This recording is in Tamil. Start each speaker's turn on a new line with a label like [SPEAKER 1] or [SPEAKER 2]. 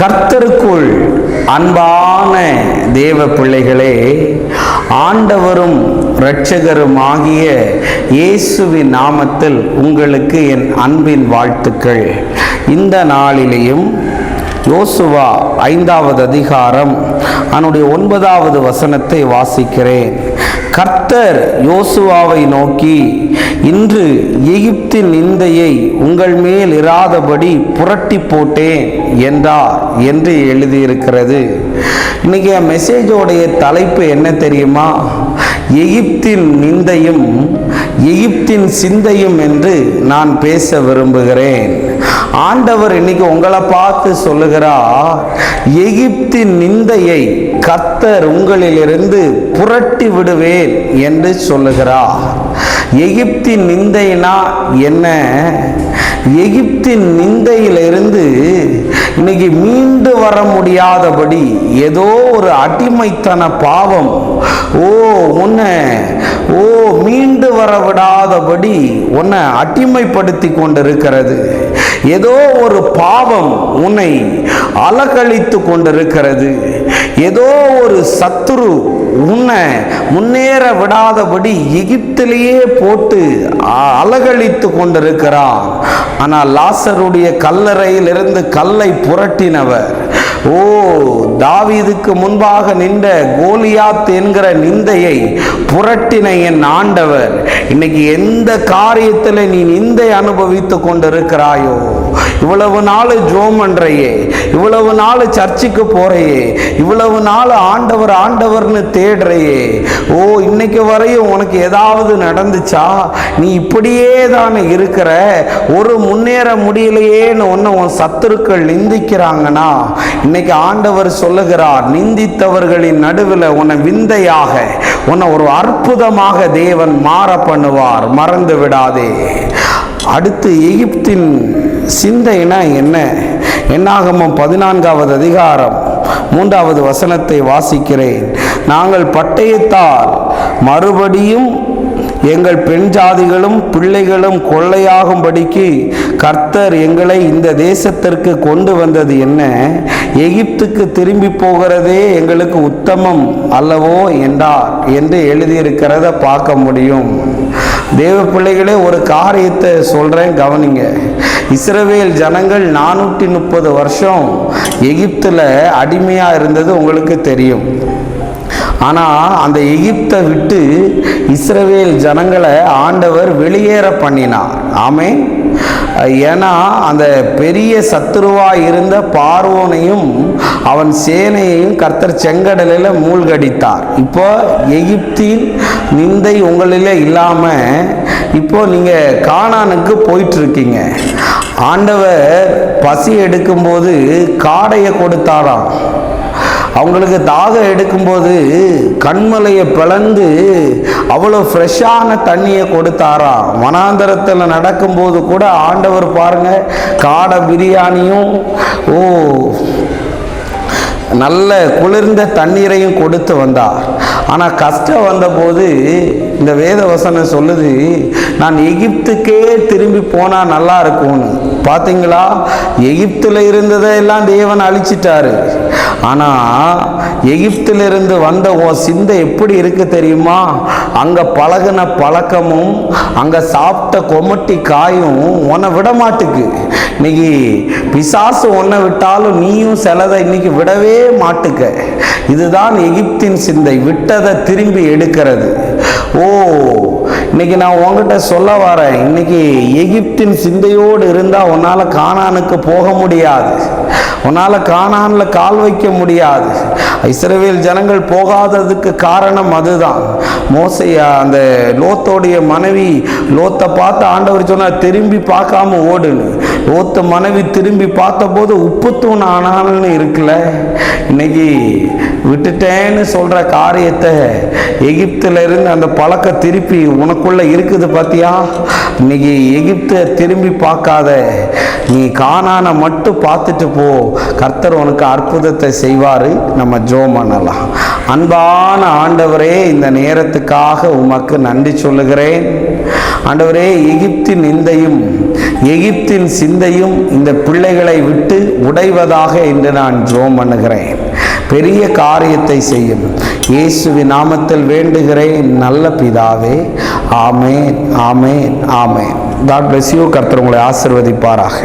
[SPEAKER 1] கர்த்தருக்குள் அன்பான தேவ பிள்ளைகளே ஆண்டவரும் இரட்சகரும் ஆகிய இயேசுவின் நாமத்தில் உங்களுக்கு என் அன்பின் வாழ்த்துக்கள். இந்த நாளிலேயும் யோசுவா ஐந்தாவது அதிகாரம் அதனுடைய ஒன்பதாவது வசனத்தை வாசிக்கிறேன். கர்த்தர் யோசுவாவை நோக்கி இன்று எகிப்தின் நிந்தையை உங்கள் மேல் இராதபடி புரட்டி போட்டேன் என்றார் என்று எழுதியிருக்கிறது. இன்னைக்கு மெசேஜோடைய தலைப்பு என்ன தெரியுமா? எகிப்தின் நிந்தையும் எகிப்தின் சிந்தையும் என்று நான் பேச விரும்புகிறேன். ஆண்டவர் இன்னைக்கு உங்களை பார்த்து சொல்லுகிறார் எகிப்தின் நிந்தையை கத்தர் உங்களிலிருந்து புரட்டி விடுவேன் என்று சொல்லுகிறார். எகிப்தின் நிந்தைனா என்ன? எகிப்தின் நிந்தையிலிருந்து இன்னைக்கு மீண்டு வர முடியாதபடி ஏதோ ஒரு அடிமைத்தன பாவம். ஓ உன்னை ஓ மீண்டு வர விடாதபடி உன்னை அடிமைப்படுத்தி கொண்டிருக்கிறது. ஏதோ ஒரு பாவம் உன்னை அலக்கழித்து கொண்டிருக்கிறது. ஏதோ ஒரு சத்துரு உன்னை முன்னேற விடாதபடி எகிப்திலேயே போட்டு அ- அலகழித்து கொண்டிருக்கிறான். ஆனால் லாசருடைய கல்லறையிலிருந்து கல்லை புரட்டினவர். ஓ தாவீதுக்கு முன்பாக நின்ற கோலியாத் என்கிற நிந்தையை புரட்டின என் ஆண்டவர். இன்னைக்கு எந்த காரியத்தில் நீ நிந்தை அனுபவித்து கொண்டிருக்கிறாயோ? இவ்வளவு நாள் ஜோம் பண்றையே இவ்வளவு நாள் சர்ச்சுக்கு போறையே இவ்வளவு நாள் ஆண்டவர் ஆண்டவர்னு தேடுறையே. ஓ இன்னைக்கு வரையும் உனக்கு ஏதாவது நடந்துச்சா? நீ இப்படியே தானே இருக்கிற ஒரு முன்னேற முடியலையேன்னு ஒன்று உன் சத்துருக்கள் நிந்திக்கிறாங்கன்னா இன்னைக்கு ஆண்டவர் சொல்லுகிறார் நிந்தித்தவர்களின் நடுவில் உன்னை விந்தையாக உன்னை ஒரு அற்புதமாக தேவன் மாற பண்ணுவார். மறந்து விடாதே. அடுத்து எகிப்தின் சிந்தைனா என்ன? என்னாகமும் பதினான்காவது அதிகாரம் மூன்றாவது வசனத்தை வாசிக்கிறேன். நாங்கள் பட்டயத்தால் மறுபடியும் எங்கள் பெண் ஜாதிகளும் பிள்ளைகளும் கொள்ளையாகும்படிக்கு கர்த்தர் எங்களை இந்த தேசத்திற்கு கொண்டு வந்தது என்ன? எகிப்துக்கு திரும்பி போகிறதே எங்களுக்கு உத்தமம் அல்லவோ என்றார் என்று எழுதியிருக்கிறத பார்க்க முடியும். தேவ பிள்ளைகளே ஒரு காரியத்தை சொல்கிறேன் கவனிங்க. இஸ்ரவேல் ஜனங்கள் நானூற்றி முப்பது வருஷம் எகிப்தில் அடிமையாக இருந்தது உங்களுக்கு தெரியும். ஆனால் அந்த எகிப்தை விட்டு இஸ்ரவேல் ஜனங்களை ஆண்டவர் வெளியேற பண்ணினார். ஆமே ஏன்னா அந்த பெரிய சத்துருவா இருந்த பார்வோனையும் அவன் சேனையையும் கர்த்தர் செங்கடலில் மூழ்கடித்தார். இப்போ எகிப்தின் நிந்தை உங்களில் இல்லாமல் இப்போ நீங்கள் காணானுக்கு போயிட்டுருக்கீங்க. ஆண்டவர் பசி எடுக்கும்போது காடையை கொடுத்தாராம். அவங்களுக்கு தாகம் எடுக்கும்போது கண்மலையை பிளந்து அவ்வளோ ஃப்ரெஷ்ஷான தண்ணியை கொடுத்தாரா? வனாந்தரத்தில் நடக்கும்போது கூட ஆண்டவர் பாருங்கள் காடை பிரியாணியும் ஓ நல்ல குளிர்ந்த தண்ணீரையும் கொடுத்து வந்தார். ஆனால் கஷ்டம் வந்தபோது இந்த வேத வசனம் சொல்லுது நான் எகிப்துக்கே திரும்பி போனால் நல்லா இருக்கும்னு. பார்த்தீங்களா எகிப்தில் இருந்ததையெல்லாம் தேவன் அழிச்சிட்டாரு. ஆனால் எகிப்திலிருந்து வந்த ஓ சிந்தை எப்படி இருக்கு தெரியுமா? அங்கே பழகுன பழக்கமும் அங்கே சாப்பிட்ட கொமட்டி காயும் உன்னை விட மாட்டுக்கு இன்னைக்கு பிசாசு ஒன்றை விட்டாலும் நீயும் சிலதை இன்னைக்கு விடவே மாட்டுக்க. இதுதான் எகிப்தின் சிந்தை விட்டதை திரும்பி எடுக்கிறது. ஓ இன்னைக்கு நான் உங்ககிட்ட சொல்ல வரேன் இன்னைக்கு எகிப்தின் சிந்தையோடு இருந்தால் உன்னால் கானானுக்கு போக முடியாது. உன்னால் கானானில் கால் வைக்க முடியாது. இஸ்ரேவேல் ஜனங்கள் போகாததுக்கு காரணம் அதுதான். மோசையா அந்த லோத்தோடைய மனைவி லோத்தை பார்த்து ஆண்டவர் சொன்னார் திரும்பி பார்க்காம ஓடுன்னு. லோத்த மனைவி திரும்பி பார்த்தபோது உப்புத்தூண் ஆனான்னு இருக்குல்ல இன்னைக்கு விட்டுட்டேன்னு சொல்கிற காரியத்தை எகிப்தில் இருந்து அந்த பழக்க திருப்பி உனக்கு உனக்குள்ள இருக்குது பார்த்தியா இன்னைக்கு எகிப்தை திரும்பி பார்க்காத நீ காணான மட்டும் பார்த்துட்டு போ. கர்த்தர் உனக்கு அற்புதத்தை செய்வார். நம்ம ஜோ பண்ணலாம் அன்பான ஆண்டவரே இந்த நேரத்துக்காக உமக்கு நன்றி சொல்லுகிறேன். ஆண்டவரே எகிப்தின் நிந்தையும் எகிப்தின் சிந்தையும் இந்த பிள்ளைகளை விட்டு உடைவதாக என்று நான் ஜோம் பண்ணுகிறேன். பெரிய காரியத்தை செய்யும். இயேசுவின் நாமத்தில் வேண்டுகிறேன் நல்ல பிதாவே. ஆமேன் ஆமேன் ஆமேன். காட் பிளஸ் யூ கர்த்தர் உங்களை ஆசிர்வதிப்பாராக.